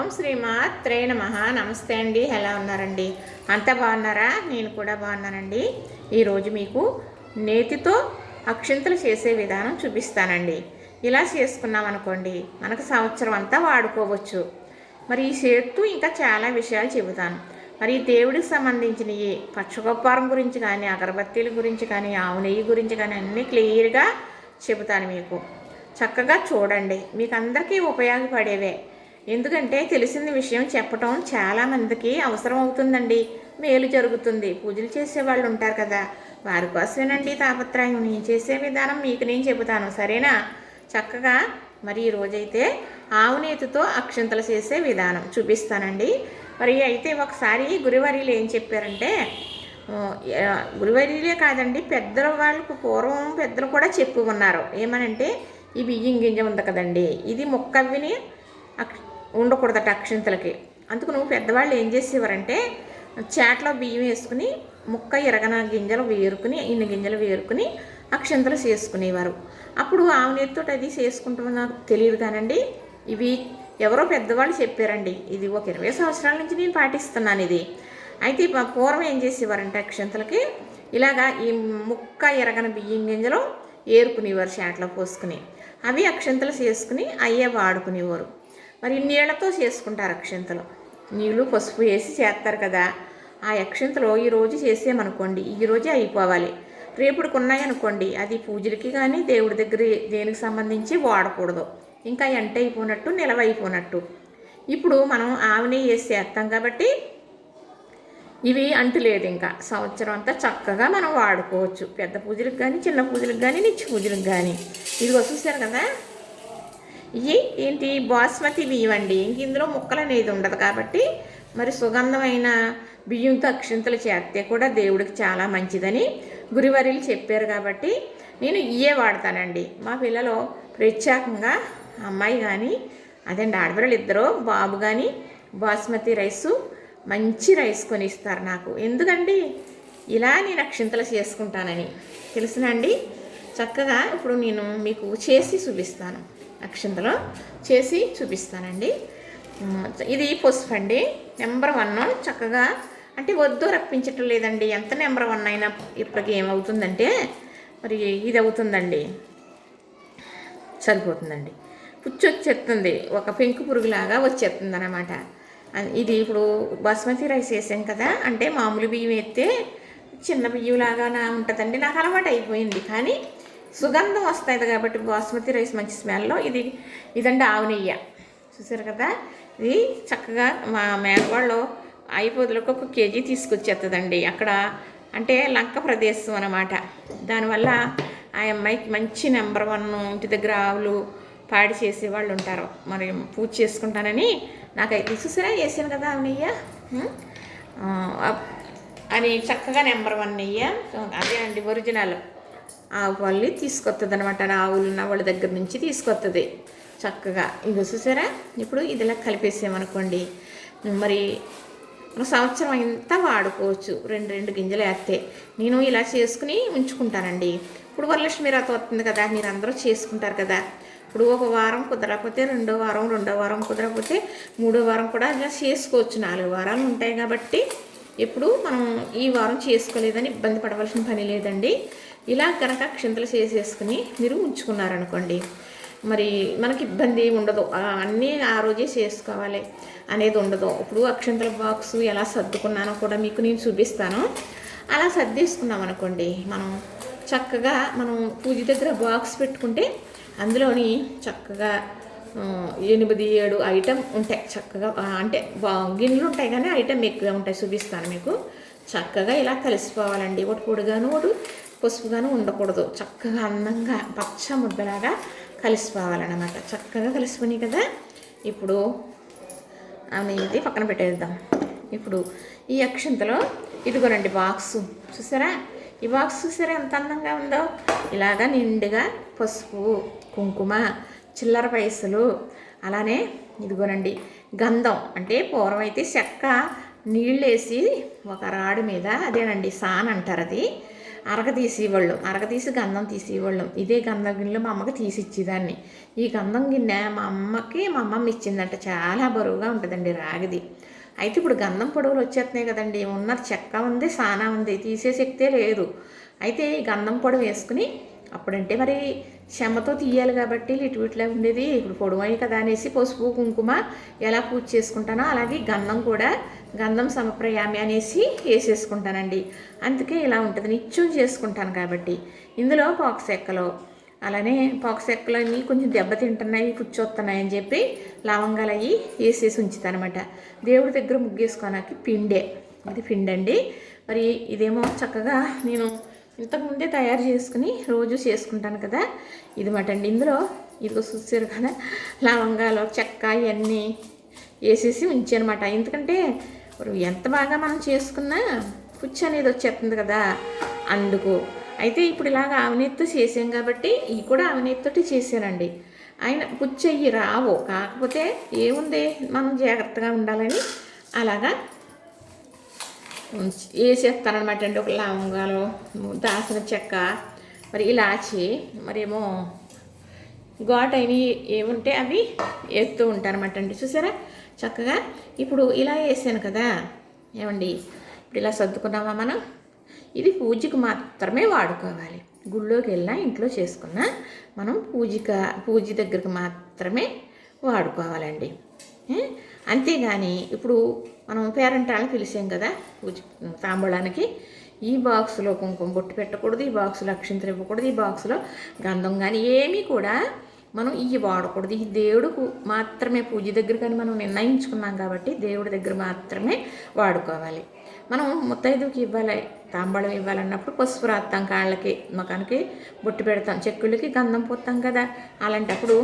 ఓం శ్రీమాత్రే నమ. నమస్తే అండి. ఎలా ఉన్నారండి? అంత బాగున్నారా? నేను కూడా బాగున్నానండి. ఈరోజు మీకు నేతితో అక్షింతలు చేసే విధానం చూపిస్తానండి. ఇలా చేసుకున్నాం అనుకోండి మనకు సంవత్సరం అంతా వాడుకోవచ్చు. మరి ఈ చేత్తు ఇంకా చాలా విషయాలు చెబుతాను. మరి ఈ దేవుడికి సంబంధించినవి పక్షగొప్పారం గురించి కానీ అగరబత్తీల గురించి కానీ ఆవు నెయ్యి గురించి కానీ అన్నీ క్లియర్గా చెబుతాను మీకు. చక్కగా చూడండి. మీకు అందరికీ ఉపయోగపడేవే. ఎందుకంటే తెలిసిన విషయం చెప్పటం చాలామందికి అవసరం అవుతుందండి. మేలు జరుగుతుంది. పూజలు చేసే వాళ్ళు ఉంటారు కదా. వారి కోసమేనండి తాపత్రయం. నేను చేసే విధానం మీకు నేను చెబుతాను. సరేనా? చక్కగా మరి ఈరోజైతే ఆవు నేతితో అక్షంతలు చేసే విధానం చూపిస్తానండి. మరి అయితే ఒకసారి గురువర్యులు ఏం చెప్పారంటే గురువర్యులే కాదండి పెద్దల వాళ్ళకు పూర్వం పెద్దలు కూడా చెప్పు ఉన్నారు. ఏమనంటే ఈ బియ్యం గింజ ఉంది కదండి. ఇది మొక్కవిని ఉండకూడదట అక్షింతలకి. అందుకు నువ్వు పెద్దవాళ్ళు ఏం చేసేవారంటే చాట్లో బియ్యం వేసుకుని ముక్క ఇరగన గింజలు వేరుకుని ఇన్ని గింజలు వేరుకుని అక్షంతలు చేసుకునేవారు. అప్పుడు ఆవు అది చేసుకుంటామో నాకు తెలియదు కానండి. ఇవి ఎవరో పెద్దవాళ్ళు చెప్పారండి. ఇది ఒక ఇరవై సంవత్సరాల నుంచి నేను పాటిస్తున్నాను ఇది. అయితే పూర్వం ఏం చేసేవారంటే అక్షంతలకి ఇలాగా ఈ ముక్క ఎరగన బియ్యం గింజలు ఏరుకునేవారు చాట్లో పోసుకుని. అవి అక్షంతలు చేసుకుని అయ్యే వాడుకునేవారు. మరి నీళ్ళతో చేసుకుంటారు అక్షంతలు. నీళ్ళు పసుపు వేసి చేస్తారు కదా. ఆ అక్షింతలు ఈరోజు చేసేమనుకోండి ఈరోజే అయిపోవాలి. రేపుడికి ఉన్నాయనుకోండి అది పూజలకి కానీ దేవుడి దగ్గర దేనికి సంబంధించి వాడకూడదు. ఇంకా ఎంట అయిపోయినట్టు నిలవైపోయినట్టు ఇప్పుడు మనం ఆవుని వేసి చేస్తాం కాబట్టి ఇవి అంటులేదు ఇంకా. సంవత్సరం అంతా చక్కగా మనం వాడుకోవచ్చు. పెద్ద పూజలకు కానీ చిన్న పూజలకు కానీ నిత్య పూజలకు కానీ ఇది చూసారు కదా? ఇవి ఏంటి? బాస్మతి బియ్యం అండి ఇంక ఇందులో ముక్కలు అనేది ఉండదు కాబట్టి మరి సుగంధమైన బియ్యంతో అక్షింతలు చేస్తే కూడా దేవుడికి చాలా మంచిదని గురువారీలు చెప్పారు కాబట్టి నేను ఇయే వాడతానండి. మా పిల్లలు ప్రత్యేకంగా అమ్మాయి కానీ అదండి ఆడపిల్లలు ఇద్దరు బాబు కానీ బాస్మతి రైసు మంచి రైస్ కొని ఇస్తారు నాకు. ఎందుకండి? ఇలా నేను అక్షింతలు చేసుకుంటానని. తెలుసునండి? చక్కగా ఇప్పుడు నేను మీకు చేసి చూపిస్తాను. అక్షంతలో చేసి చూపిస్తానండి. ఇది పసుపు అండి నెంబర్ వన్ చక్కగా అంటే వద్దు రప్పించటం లేదండి. ఎంత నెంబర్ వన్ అయినా ఇప్పటికి ఏమవుతుందంటే మరి ఇది అవుతుందండి సరిపోతుందండి. పుచ్చు వచ్చేస్తుంది. ఒక పెంకు పురుగులాగా వచ్చేస్తుంది అనమాట ఇది ఇప్పుడు బాస్మతి రైస్ వేసాం కదా. అంటే మామూలు బియ్యం వేస్తే చిన్న బియ్యంలాగా ఉంటుందండి. నాకు అలవాటు అయిపోయింది. కానీ సుగంధం వస్తుంది కాబట్టి బాస్మతి రైస్ మంచి స్మెల్లో ఇది ఇదండి ఆవు నెయ్యి. చూసారు కదా? ఇది చక్కగా మా మేనవాళ్ళు ఐపోదులకు ఒక కేజీ తీసుకొచ్చేస్తుందండి అక్కడ అంటే లంక ప్రదేశం అన్నమాట. దానివల్ల ఆ అమ్మాయికి మంచి నెంబర్ వన్ ఇంటి దగ్గర ఆవులు పాడి చేసే వాళ్ళు ఉంటారు. మరి పూజ చేసుకుంటానని నాకైతే చూసారా? వేసాను కదా ఆవు అని చక్కగా నెంబర్ వన్ నెయ్య. అదే అండి ఒరిజినల్. ఆవు పాలు తీసుకొస్తుంది అనమాట ఆవులు ఉన్న వాళ్ళ దగ్గర నుంచి తీసుకొస్తుంది చక్కగా. ఇది చూసారా? ఇప్పుడు ఇదిలా కలిపేసామనుకోండి. మరి ఒక సంవత్సరం అంతా వాడుకోవచ్చు. రెండు రెండు గింజలు వేస్తే. నేను ఇలా చేసుకుని ఉంచుకుంటానండి. ఇప్పుడు వరలక్ష్మి రాత వస్తుంది కదా మీరు అందరూ చేసుకుంటారు కదా. ఇప్పుడు ఒక వారం కుదరకపోతే రెండో వారం రెండో వారం కుదరకపోతే మూడో వారం కూడా ఇలా చేసుకోవచ్చు. నాలుగు వారాలు ఉంటాయి కాబట్టి ఎప్పుడు మనం ఈ వారం చేసుకోలేదని ఇబ్బంది పడవలసిన పని లేదండి. ఇలా కనుక క్షింతలు చేసేసుకుని మీరు ఉంచుకున్నారనుకోండి మరి మనకి ఇబ్బంది ఉండదు. అన్నీ ఆ రోజే చేసుకోవాలి అనేది ఉండదు. ఇప్పుడు అక్షంతల బాక్స్ ఎలా సర్దుకున్నానో కూడా మీకు నేను చూపిస్తాను. అలా సర్దేసుకున్నాం అనుకోండి మనం చక్కగా మనం పూజ దగ్గర బాక్స్ పెట్టుకుంటే అందులోని చక్కగా ఎనిమిది ఏడు ఐటెం ఉంటాయి. చక్కగా అంటే గిన్నెలు ఉంటాయి కానీ ఐటెం ఎక్కువ ఉంటాయి చూపిస్తాను మీకు. చక్కగా ఇలా కలిసిపోవాలండి. ఒకటి పొడిగాను ఒకటి పసుపుగాను ఉండకూడదు. చక్కగా అందంగా పచ్చ ముద్దలాగా కలిసిపోవాలన్నమాట. చక్కగా కలిసిపోయినాయి కదా. ఇప్పుడు అనేది పక్కన పెట్టేద్దాం. ఇప్పుడు ఈ అక్షంతలో ఇదిగోనండి బాక్స్. చూసారా? ఈ బాక్స్ చూసారా ఎంత అందంగా ఉందో? ఇలాగా నిండుగా పసుపు కుంకుమ చిల్లర పైసలు అలానే ఇదిగోనండి గంధం. అంటే పూర్వం అయితే చెక్క నీళ్ళు వేసి ఒక రాడు మీద అదేనండి సాన్ అంటారు అది. అరగ తీసేవాళ్ళం అరగ తీసి గంధం తీసేవాళ్ళం ఇదే గంధం గిన్నెలో మా అమ్మకి తీసి ఇచ్చేదాన్ని ఈ గంధం గిన్నె మా అమ్మకి మా అమ్మమ్మ ఇచ్చిందంట చాలా బరువుగా ఉంటుందండి రాగిది అయితే ఇప్పుడు గంధం పొడవులు వచ్చేస్తున్నాయి కదండి ఉన్నది చెక్క ఉంది సానా ఉంది తీసే శక్తే లేదు అయితే ఈ గంధం పొడవు వేసుకుని అప్పుడంటే మరి చెమ్మతో తీయాలి కాబట్టి ఇటు ఇట్లా ఉండేది ఇప్పుడు పొడవు కదా అనేసి పసుపు కుంకుమ ఎలా పూజ చేసుకుంటానో అలాగే గంధం కూడా గంధం సమప్రయామి అనేసి వేసేసుకుంటానండి. అందుకే ఇలా ఉంటుంది. నిత్యం చేసుకుంటాను కాబట్టి. ఇందులో పాక్స్ అలానే పాక్స్ ఎక్కలు కొంచెం దెబ్బతింటున్నాయి కూర్చోస్తున్నాయి అని చెప్పి లవంగాలు అవి వేసేసి ఉంచుతానమాట. దేవుడి దగ్గర ముగ్గేసుకోనాకి పిండే. ఇది పిండండి. మరి ఇదేమో చక్కగా నేను ఇంతకుముందే తయారు చేసుకుని రోజు చేసుకుంటాను కదా. ఇది మాట అండి ఇందులో ఇదిగో చూసారు కదా లవంగాలు చెక్క ఇవన్నీ వేసేసి ఉంచానమాట. ఎందుకంటే ఎంత బాగా మనం చేసుకున్నా పుచ్చు అనేది వచ్చేస్తుంది కదా అందుకు. అయితే ఇప్పుడు ఇలాగ అవినీతితో చేసాం కాబట్టి ఇవి కూడా అవినీతితోటి చేశానండి. ఆయన పుచ్చు అయ్యి రావు కాకపోతే ఏముంది? మనం జాగ్రత్తగా ఉండాలని అలాగా వేసేస్తానమాట అండి. ఒక లవంగాలు దాసిన చెక్క మరి ఇలాచి మరేమో ఘాట్ అయినవి ఏముంటే అవి వేస్తూ ఉంటారన్నమాట అండి. చూసారా? చక్కగా ఇప్పుడు ఇలా వేసాను కదా. ఏమండి? ఇప్పుడు ఇలా సర్దుకున్నామా మనం? ఇది పూజకి మాత్రమే వాడుకోవాలి. గుళ్ళోకి వెళ్ళినా ఇంట్లో చేసుకున్నా మనం పూజిక పూజ దగ్గరికి మాత్రమే వాడుకోవాలండి. అంతేగాని ఇప్పుడు మనం పేరెంటాలను పిలిచాం కదా పూజ తాంబూలానికి. ఈ బాక్స్లో కుంకుమ బొట్టు పెట్టకూడదు ఈ బాక్స్లో అక్షింతలు ఇవ్వకూడదు ఈ బాక్స్లో గంధం కానీ ఏమీ కూడా మనం ఇవి వాడకూడదు. ఈ దేవుడుకు మాత్రమే పూజ దగ్గర కానీ మనం నిర్ణయించుకున్నాం కాబట్టి దేవుడి దగ్గర మాత్రమే వాడుకోవాలి. మనం ముత్తైదుకి ఇవ్వాలి తాంబళం ఇవ్వాలన్నప్పుడు పసుపు రాస్తాం కాళ్ళకి ముఖానికి బొట్టు పెడతాం చెక్కులకి గంధం పోతాం కదా. అలాంటప్పుడు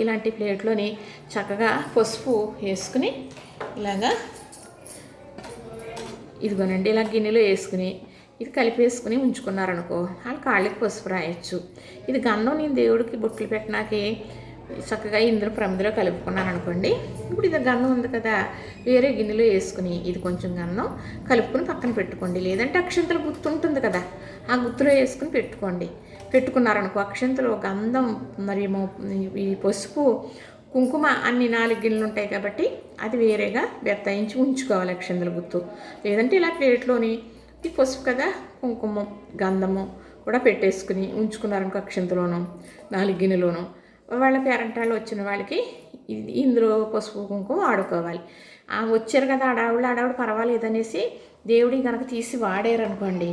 ఇలాంటి ప్లేట్లోని చక్కగా పసుపు వేసుకుని ఇలాగా ఇదిగోనండి ఇలా గిన్నెలో వేసుకుని ఇది కలిపేసుకుని ఉంచుకున్నారనుకో వాళ్ళు కాళ్ళకి పసుపు రాయొచ్చు. ఇది గంధం నేను దేవుడికి బొట్లు పెట్టినాకే చక్కగా ఇందులో ప్రమిదిలో కలుపుకున్నాను అనుకోండి ఇప్పుడు ఇది గంధం ఉంది కదా వేరే గిన్నెలో వేసుకుని ఇది కొంచెం గంధం కలుపుకుని పక్కన పెట్టుకోండి. లేదంటే అక్షంతల గుర్తు ఉంటుంది కదా ఆ గుర్తులో వేసుకుని పెట్టుకోండి. పెట్టుకున్నారనుకో అక్షంతలు గంధం మరేమో ఈ పసుపు కుంకుమ అన్ని నాలుగు గిన్నెలు ఉంటాయి కాబట్టి అది వేరేగా బెత్తాయించి ఉంచుకోవాలి అక్షంతల గుర్తు లేదంటే ఇలా ప్లేట్లోని ఈ పసుపు కదా? కుంకుమ గంధము కూడా పెట్టేసుకుని ఉంచుకున్నారనుకో అక్షంతలోను నాలుగు గిన్నెలోను. వాళ్ళ పేరెంటాళ్ళు వచ్చిన వాళ్ళకి ఇందులో పసుపు కుంకుమ వాడుకోవాలి. ఆ వచ్చారు కదా ఆడావిడ ఆడావిడ పర్వాలేదనేసి దేవుడి కనుక తీసి వాడారనుకోండి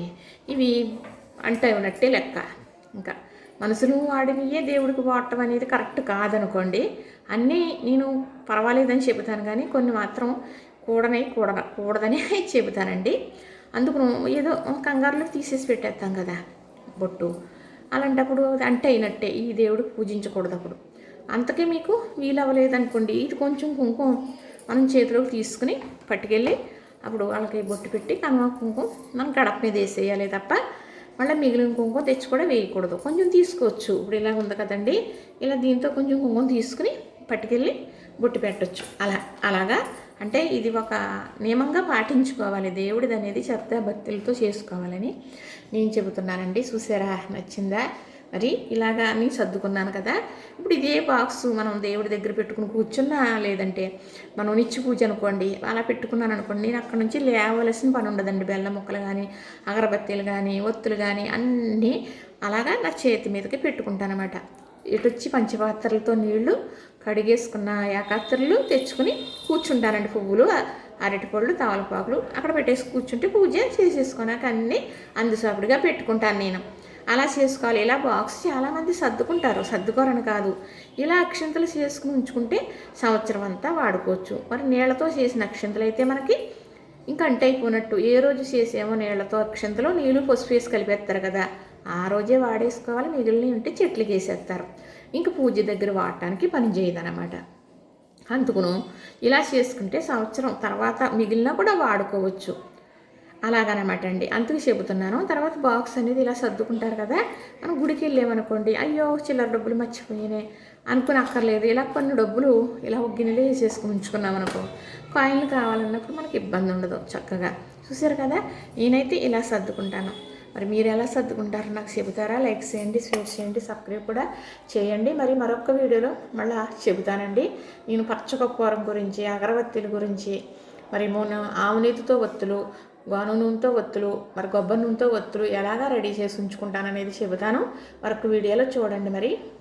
ఇవి అంటే ఉన్నట్టే లెక్క. ఇంకా మనసులు వాడినయే దేవుడికి వాడటం అనేది కరెక్ట్ కాదనుకోండి అన్నీ నేను పర్వాలేదని చెబుతాను కానీ కొన్ని మాత్రం కూడనై కూడ కూడదని చెబుతానండి. అందుకు ఏదో కంగారులో తీసేసి పెట్టేస్తాం కదా బొట్టు. అలాంటప్పుడు అంటే అయినట్టే ఈ దేవుడికి పూజించకూడదు అప్పుడు. అంతకే మీకు వీలవ్వలేదు అనుకోండి. ఇది కొంచెం కుంకుమ మనం చేతిలోకి తీసుకుని పట్టుకెళ్ళి అప్పుడు వాళ్ళకి బొట్టు పెట్టి కనుమ కుంకుమ మనం గడప మీద వేసేయాలి తప్ప మళ్ళీ మిగిలిన కుంకుమ తెచ్చి కూడా వేయకూడదు. కొంచెం తీసుకోవచ్చు. ఇప్పుడు ఇలా ఉంది కదండి. ఇలా దీంతో కొంచెం కుంకుమ తీసుకుని పట్టుకెళ్ళి బొట్టు పెట్టచ్చు. అలా అలాగా అంటే ఇది ఒక నియమంగా పాటించుకోవాలి. దేవుడిది అనేది శ్రద్ధ భక్తులతో చేసుకోవాలని నేను చెబుతున్నానండి. చూసారా? నచ్చిందా? మరి ఇలాగా నేను సర్దుకున్నాను కదా. ఇప్పుడు ఇదే బాక్స్ మనం దేవుడి దగ్గర పెట్టుకుని కూర్చున్నా లేదంటే మనం నిచ్చి పూజ అనుకోండి అలా పెట్టుకున్నాను అనుకోండి నేను అక్కడ నుంచి లేవలసిన పని ఉండదండి. బెల్లం ముక్కలు కానీ అగరబత్తీలు కానీ ఒత్తులు కానీ అన్నీ అలాగా నా చేతి మీదకి పెట్టుకుంటాను ఇటొచ్చి ఇటు వచ్చి పంచపాత్రలతో నీళ్ళు కడిగేసుకున్న యాకాత్రలు తెచ్చుకుని కూర్చుంటానండి పువ్వులు అరటిపళ్ళు తావలపాకులు అక్కడ పెట్టేసి కూర్చుంటే పూజ చేసేసుకున్నాక అన్నీ అందుసాపుడిగా పెట్టుకుంటాను నేను. అలా చేసుకోవాలి. ఇలా బాక్స్ చాలామంది సర్దుకుంటారు. సర్దుకోరని కాదు. ఇలా అక్షంతలు చేసుకుని ఉంచుకుంటే సంవత్సరం అంతా వాడుకోవచ్చు. మరి నీళ్ళతో చేసిన అక్షంతలు అయితే మనకి ఇంకా అంటైపోయినట్టు ఏ రోజు చేసేమో నీళ్ళతో అక్షంతలో నీళ్ళు పసుపు వేసి కలిపేస్తారు కదా. ఆ రోజే వాడేసుకోవాలి మిగిలినవి ఉంటే చెట్లకి వేసేస్తారు. ఇంకా పూజ దగ్గర వాడటానికి పని చేయదనమాట అందుకును ఇలా చేసుకుంటే సంవత్సరం తర్వాత మిగిలిన కూడా వాడుకోవచ్చు. అలాగనమాట అండి. అందుకు చెబుతున్నాను. తర్వాత బాక్స్ అనేది ఇలా సర్దుకుంటారు కదా మనం గుడికి వెళ్ళామనుకోండి అయ్యో చిల్లర డబ్బులు మర్చిపోయినాయి అనుకుని అక్కర్లేదు. ఇలా కొన్ని డబ్బులు ఇలా ఒక గిన్నెలో వేసేసుకుని ఉంచుకున్నాం అనుకో కాయిన్లు కావాలన్నప్పుడు మనకి ఇబ్బంది ఉండదు చక్కగా. చూసారు కదా? నేనైతే ఇలా సర్దుకుంటాను. మరి మీరు ఎలా సర్దుకుంటారో నాకు చెబుతారా? లైక్ చేయండి షేర్ చేయండి సబ్స్క్రైబ్ కూడా చేయండి. మరి మరొక వీడియోలో మళ్ళీ చెబుతానండి. నేను పచ్చకప్పూరం గురించి అగరబత్తీల గురించి మరి మూన ఆవునీతితో ఒత్తులు గోను నూనెతో ఒత్తులు మరి కొబ్బరి నూనెతో ఒత్తులు ఎలాగా రెడీ చేసి ఉంచుకుంటాననేది చెబుతాను. మరొక వీడియోలో చూడండి మరి.